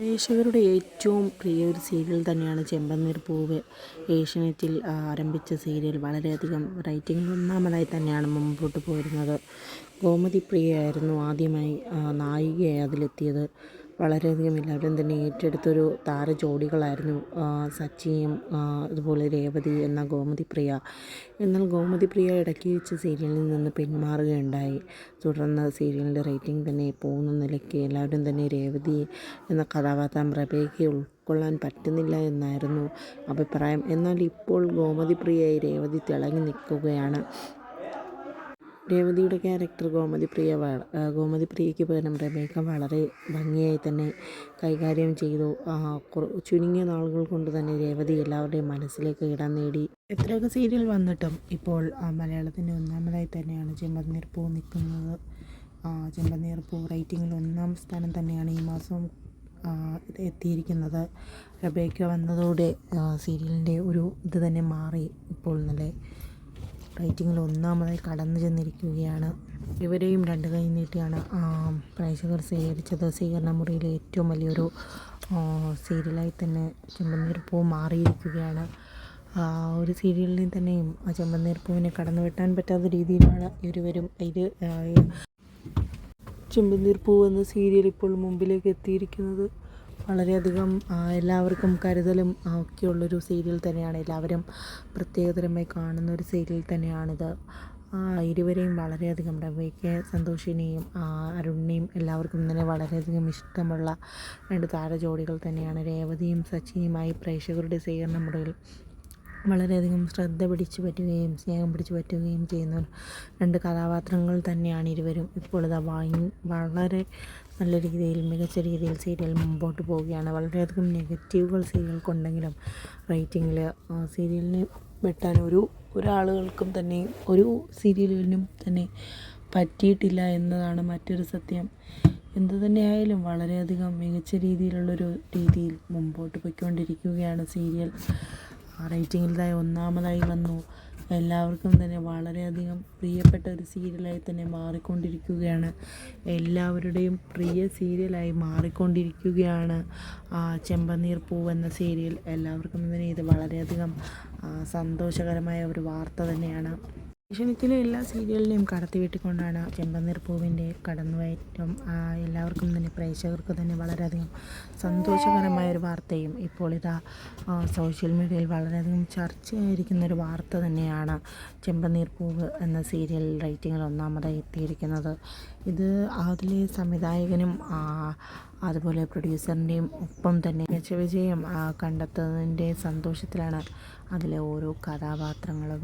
പ്രേക്ഷകരുടെ ഏറ്റവും പ്രിയ ഒരു സീരിയൽ തന്നെയാണ് ചെമ്പന്നീർ പൂവ്. ഏഷ്യനെറ്റിൽ ആരംഭിച്ച സീരിയൽ വളരെയധികം റേറ്റിംഗിൽ ഒന്നാമതായി തന്നെയാണ് മുമ്പോട്ട് പോയിരുന്നത് ഗോമതി പ്രിയയായിരുന്നു ആദ്യമായി നായികയായി അതിലെത്തിയത്. വളരെയധികം എല്ലാവരും തന്നെ ഏറ്റെടുത്തൊരു താര ജോഡികളായിരുന്നു സച്ചിയും അതുപോലെ രേവതി എന്ന ഗോമതി പ്രിയ. എന്നാൽ ഗോമതി പ്രിയ ഇടയ്ക്ക് വെച്ച് സീരിയലിൽ നിന്ന് പിന്മാറുകയുണ്ടായി. തുടർന്ന് സീരിയലിന്റെ റേറ്റിംഗ് തന്നെ പോകുന്ന നിലയ്ക്ക് എല്ലാവരും തന്നെ രേവതി എന്ന കഥാപാത്രം റബേക്ക് ഉൾക്കൊള്ളാൻ പറ്റുന്നില്ല എന്നായിരുന്നു അഭിപ്രായം. എന്നാൽ ഇപ്പോൾ ഗോമതി പ്രിയയായി രേവതി തിളങ്ങി നിൽക്കുകയാണ്. രേവതിയുടെ ക്യാരക്ടർ ഗോമതി പ്രിയ ഗോമതി പ്രിയയ്ക്ക് പകരം റബേക്ക വളരെ ഭംഗിയായി തന്നെ കൈകാര്യം ചെയ്തു. ചുരുങ്ങിയ നാളുകൾ കൊണ്ട് തന്നെ രേവതി എല്ലാവരുടെയും മനസ്സിലേക്ക് ഇടം നേടി. എത്രയൊക്കെ സീരിയൽ വന്നിട്ടും ഇപ്പോൾ മലയാളത്തിന്റെ ഒന്നാമതായി തന്നെയാണ് ചെമ്പനീർ പൂ നിൽക്കുന്നത്. ചെമ്പനീർ പൂ റേറ്റിങ്ങിൽ ഒന്നാം സ്ഥാനം തന്നെയാണ് ഈ മാസം എത്തിയിരിക്കുന്നത്. റബേക്ക വന്നതോടെ സീരിയലിന്റെ ഒരു ഇത് തന്നെ മാറി ഇപ്പോൾ നല്ല റേറ്റിങ്ങിൽ ഒന്നാമതായി കടന്നു ചെന്നിരിക്കുകയാണ്. ഇവരെയും രണ്ട് കൈ നീട്ടിയാണ് പ്രേക്ഷകർ സ്വീകരിച്ചത്. സ്വീകരണ മുറിയിലെ ഏറ്റവും വലിയൊരു സീരിയലായി തന്നെ ചെമ്പനീർ പൂ മാറിയിരിക്കുകയാണ്. ഒരു സീരിയലിനെ തന്നെയും ആ ചെമ്പനീർ പൂവിനെ കടന്നു വെട്ടാൻ പറ്റാത്ത രീതിയിലാണ് ഇരുവരും ഇത് ചെമ്പനീർ പൂ എന്ന സീരിയൽ ഇപ്പോൾ മുമ്പിലേക്ക് എത്തിയിരിക്കുന്നത്. വളരെയധികം എല്ലാവർക്കും കരുതലും ഒക്കെയുള്ളൊരു സീരിയൽ തന്നെയാണ്. എല്ലാവരും പ്രത്യേകതരമായി കാണുന്ന ഒരു സീരിയൽ തന്നെയാണിത്. ഇരുവരെയും വളരെയധികം റബേക്കയെ സന്തോഷിനെയും അരുണിനെയും എല്ലാവർക്കും തന്നെ വളരെയധികം ഇഷ്ടമുള്ള രണ്ട് താരജോഡികൾ തന്നെയാണ്. രേവതിയും സച്ചിനുമായി പ്രേക്ഷകരുടെ സ്വീകരണ മുറിയിൽ വളരെയധികം ശ്രദ്ധ പിടിച്ചു പറ്റുകയും സ്നേഹം പിടിച്ചു പറ്റുകയും ചെയ്യുന്ന രണ്ട് കഥാപാത്രങ്ങൾ തന്നെയാണ് ഇരുവരും. വായി വളരെ നല്ല രീതിയിൽ മികച്ച രീതിയിൽ സീരിയൽ മുമ്പോട്ട് പോവുകയാണ്. വളരെയധികം നെഗറ്റീവുകൾ സീരിയൽക്കുണ്ടെങ്കിലും റേറ്റിങ്ങിൽ സീരിയലിനെ വെട്ടാൻ ഒരു ഒരാളുകൾക്കും തന്നെ ഒരു സീരിയലിനും തന്നെ പറ്റിയിട്ടില്ല എന്നതാണ് മറ്റൊരു സത്യം. എന്തു തന്നെയായാലും വളരെയധികം മികച്ച രീതിയിലുള്ളൊരു രീതിയിൽ മുമ്പോട്ട് പോയിക്കൊണ്ടിരിക്കുകയാണ് സീരിയൽ. റേറ്റിങ്ങിൽ ഒന്നാമതായി വന്നു. എല്ലാവർക്കും തന്നെ വളരെയധികം പ്രിയപ്പെട്ട ഒരു സീരിയലായി തന്നെ മാറിക്കൊണ്ടിരിക്കുകയാണ്. എല്ലാവരുടെയും പ്രിയ സീരിയലായി മാറിക്കൊണ്ടിരിക്കുകയാണ്. ചെമ്പനീർ പൂവ് എന്ന സീരിയൽ എല്ലാവർക്കും തന്നെ ഇത് വളരെയധികം സന്തോഷകരമായ ഒരു വാർത്ത തന്നെയാണ്. ഏഷ്യാനെറ്റിലെ എല്ലാ സീരിയലിനെയും കടത്തിവെട്ടിക്കൊണ്ടാണ് ചെമ്പനീർ പൂവിന്റെ കടന്നുകയറ്റം. എല്ലാവർക്കും തന്നെ പ്രേക്ഷകർക്ക് തന്നെ വളരെയധികം സന്തോഷകരമായ ഒരു വാർത്തയും ഇപ്പോൾ ഇതാ സോഷ്യൽ മീഡിയയിൽ വളരെയധികം ചർച്ചയായിരിക്കുന്ന ഒരു വാർത്ത തന്നെയാണ് ചെമ്പനീർ പൂവ് എന്ന സീരിയൽ റേറ്റിങ്ങിൽ ഒന്നാമതായി എത്തിയിരിക്കുന്നത്. ഇത് അതിലെ സംവിധായകനും അതുപോലെ പ്രൊഡ്യൂസറിന്റെയും ഒപ്പം തന്നെ മികച്ച വിജയം കണ്ടെത്തുന്നതിന്റെ സന്തോഷത്തിലാണ് അതിലെ ഓരോ കഥാപാത്രങ്ങളും